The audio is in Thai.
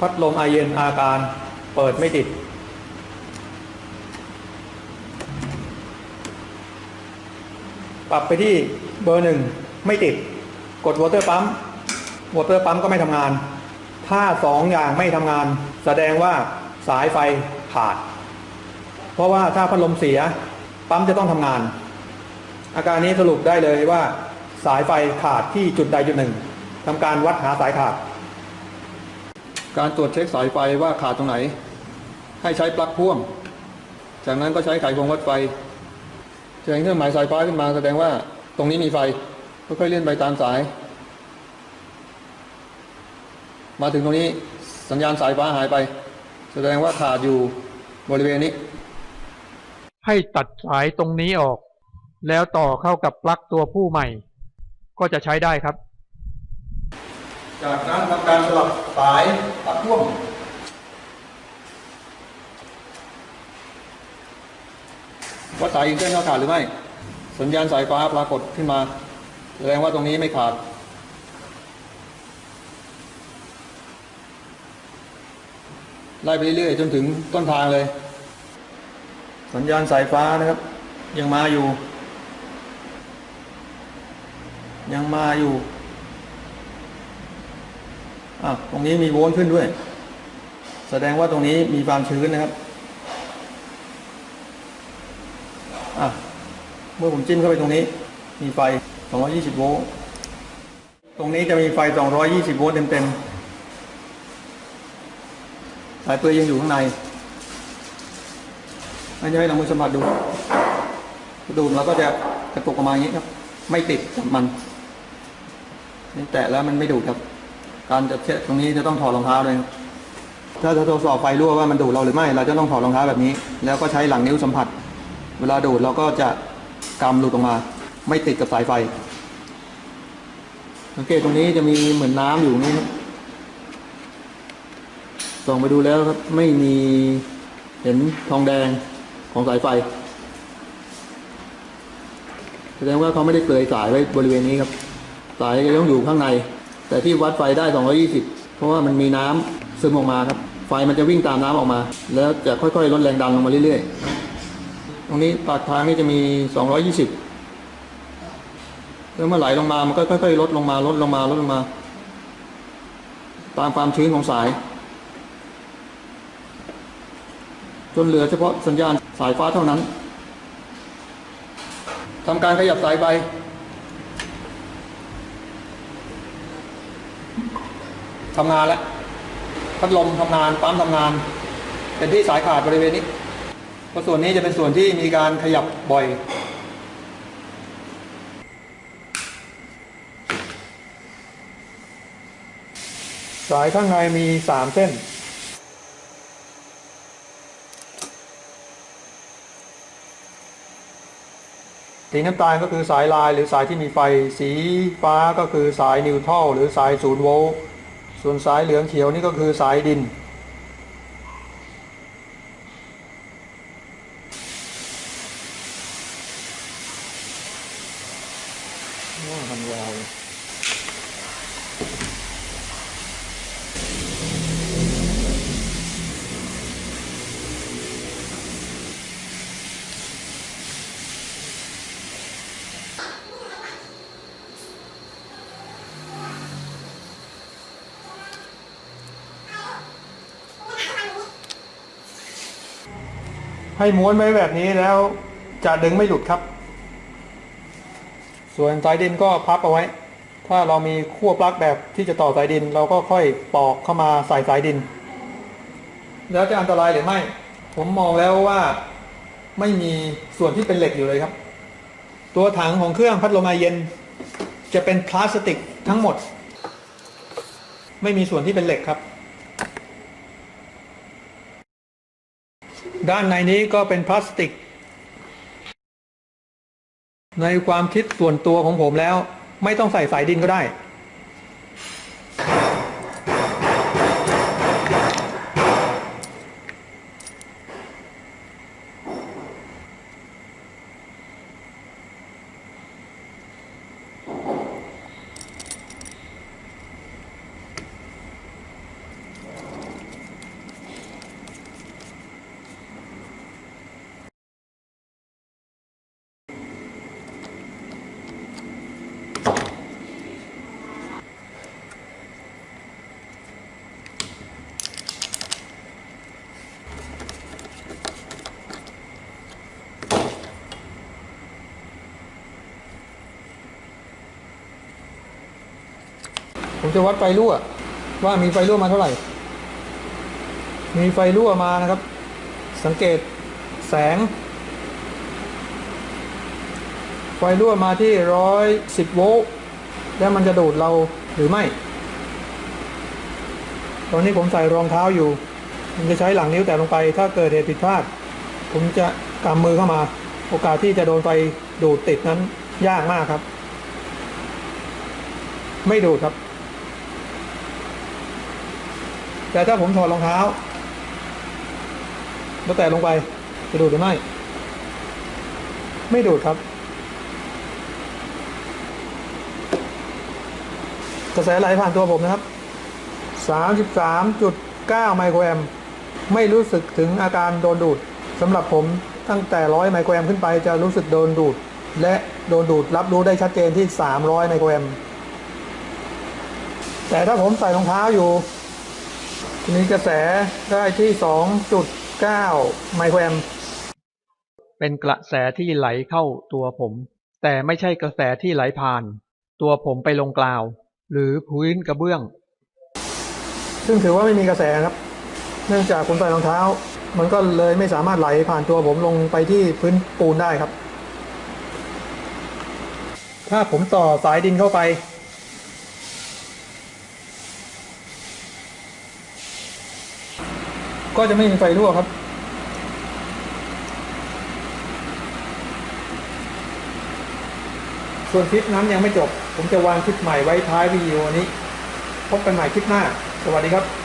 พัดลมไอเย็นอาการเปิดไม่ติด ปรับไปที่เบอร์หนึ่งไม่ติด กดวอเตอร์ปั๊มวอเตอร์ปั๊มก็ไม่ทำงาน ถ้าสองอย่างไม่ทำงาน แสดงว่าสายไฟขาด เพราะว่าถ้าพัดลมเสีย ปั๊มจะต้องทำงาน อาการนี้สรุปได้เลยว่า สายไฟขาดที่จุดใดจุดหนึ่งทำการวัดหาสายขาด การตรวจเช็คสายไฟว่าขาดตรงไหน ให้ใช้ปลั๊กพ่วง จากนั้นก็ใช้ไขควงวัดไฟจะเห็นเครื่องหมายสายฟ้าขึ้นมาแสดงว่าตรงนี้มีไฟค่อยๆเลื่อนไปตามสาย มาถึงตรงนี้สัญญาณสายฟ้าหายไป แสดงว่าขาดอยู่บริเวณนี้ ให้ตัดสายตรงนี้ออก แล้วต่อเข้ากับปลั๊กตัวผู้ใหม่ ก็จะใช้ได้ครับ จากนั้นทำการสลับสายปลั๊กพ่วงว่าสายอินเทอร์เน็ตขาดหรือไม่ สัญญาณสายฟ้าปรากฏขึ้นมา แสดงว่าตรงนี้ไม่ขาด ไล่ไปเรื่อยๆจนถึงต้นทางเลย สัญญาณสายฟ้านะครับ ยังมาอยู่ ยังมาอยู่ อะตรงนี้มีโวลต์ขึ้นด้วย แสดงว่าตรงนี้มีความชื้นนะครับอะเมื่อผมจิ้มเข้าไปตรงนี้ มีไฟ 220 โวลต์ตรงนี้จะมีไฟ 220 โวลต์เต็มๆสายเปลือยยังอยู่ข้างในอันนี้ให้เรามือสัมผัสดูดูแล้วก็จะกระตุกออกมาอย่างนี้ครับ ไม่ติดกับมันนี่แตะแล้วมันไม่ดูดครับ การจะเช็คตรงนี้จะต้องถอดรองเท้าเลยถ้าจะทดสอบไฟรั่วว่ามันดูดเราหรือไม่ เราจะต้องถอดรองเท้าแบบนี้ แล้วก็ใช้หลังนิ้วสัมผัส เวลาดูดเราก็จะกำหลุดออกมา ไม่ติดกับสายไฟ สังเกตตรงนี้จะมีเหมือนน้ำอยู่นี่ครับส่องไปดูแล้วครับไม่มีเห็นทองแดงของสายไฟแสดงว่าเขาไม่ได้เปลยสายไว้บริเวณนี้ครับ สายจะต้องอยู่ข้างใน แต่ที่วัดไฟได้ 220 เพราะว่ามันมีน้ำซึมออกมาครับ ไฟมันจะวิ่งตามน้ำออกมา แล้วจะค่อยๆ ลดแรงดันลงมาเรื่อยๆ ตรงนี้ปากทางนี่จะมี 220 แล้วเมื่อไหลลงมา มันก็ค่อยๆ ลดลงมา ลดลงมา ลดลงมา ตามความชื้นของสาย จนเหลือเฉพาะสัญญาณสายฟ้าเท่านั้นทำการขยับสายไฟ ทำงานแล้วพัดลมทำงานปั๊มทำงาน เป็นที่สายขาดบริเวณนี้เพราะส่วนนี้จะเป็นส่วนที่มีการขยับบ่อยสายข้างในมีสามเส้น สีน้ำตาลก็คือสายลายหรือสายที่มีไฟ สีฟ้าก็คือสายนิวทรัลหรือสายศูนย์โวลต์ ส่วนสายเหลืองเขียวนี่ก็คือสายดิน ให้ม้วนไว้แบบนี้แล้วจะดึงไม่หลุดครับ ส่วนสายดินก็พับเอาไว้ ถ้าเรามีขั้วปลั๊กแบบที่จะต่อสายดิน เราก็ค่อยปอกเข้ามาใส่สายดิน แล้วจะอันตรายหรือไม่ ผมมองแล้วว่าไม่มีส่วนที่เป็นเหล็กอยู่เลยครับ ตัวถังของเครื่องพัดลมไอเย็น จะเป็นพลาสติกทั้งหมด ไม่มีส่วนที่เป็นเหล็กครับ ด้านในนี้ก็เป็นพลาสติก ในความคิดส่วนตัวของผมแล้ว ไม่ต้องใส่สายดินก็ได้ ผมจะวัดไฟรั่ว ว่ามีไฟรั่วมาเท่าไหร่ มีไฟรั่วมานะครับ สังเกตแสง ไฟรั่วมาที่ร้อยสิบโวลต์แล้วมันจะดูดเราหรือไม่ ตอนนี้ผมใส่รองเท้าอยู่ ผมจะใช้หลังนิ้วแตะลงไป ถ้าเกิดเหตุผิดพลาด ผมจะกำมือเข้ามา โอกาสที่จะโดนไฟดูดติดนั้นยากมากครับ ไม่ดูดครับ แต่ถ้าผมถอดรองเท้า แล้วแตะลงไปจะดูดหรือไม่ ไม่ดูดครับ กระแสไหลผ่านตัวผมนะครับ 33.9 ไมโครแอมไม่รู้สึกถึงอาการโดนดูดสำหรับผมตั้งแต่100ไมโครแอมขึ้นไปจะรู้สึกโดนดูด และโดนดูดรับรู้ได้ชัดเจนที่ 300 ไมโครแอมแต่ถ้าผมใส่รองเท้าอยู่ มีกระแสได้ที่ 2.9 ไมโครแอมป์เป็นกระแสที่ไหลเข้าตัวผม แต่ไม่ใช่กระแสที่ไหลผ่าน ตัวผมไปลงกล่าว หรือพื้นกระเบื้อง ซึ่งถือว่าไม่มีกระแสครับ เนื่องจากผมใส่รองเท้า มันก็เลยไม่สามารถไหลผ่านตัวผมลงไปที่พื้นปูนได้ครับ ถ้าผมต่อสายดินเข้าไป ก็จะไม่มีไฟรั่วครับ ส่วนคลิปนั้นยังไม่จบ ผมจะวางคลิปใหม่ไว้ท้ายวิดีโอนี้ พบกันใหม่คลิปหน้า สวัสดีครับ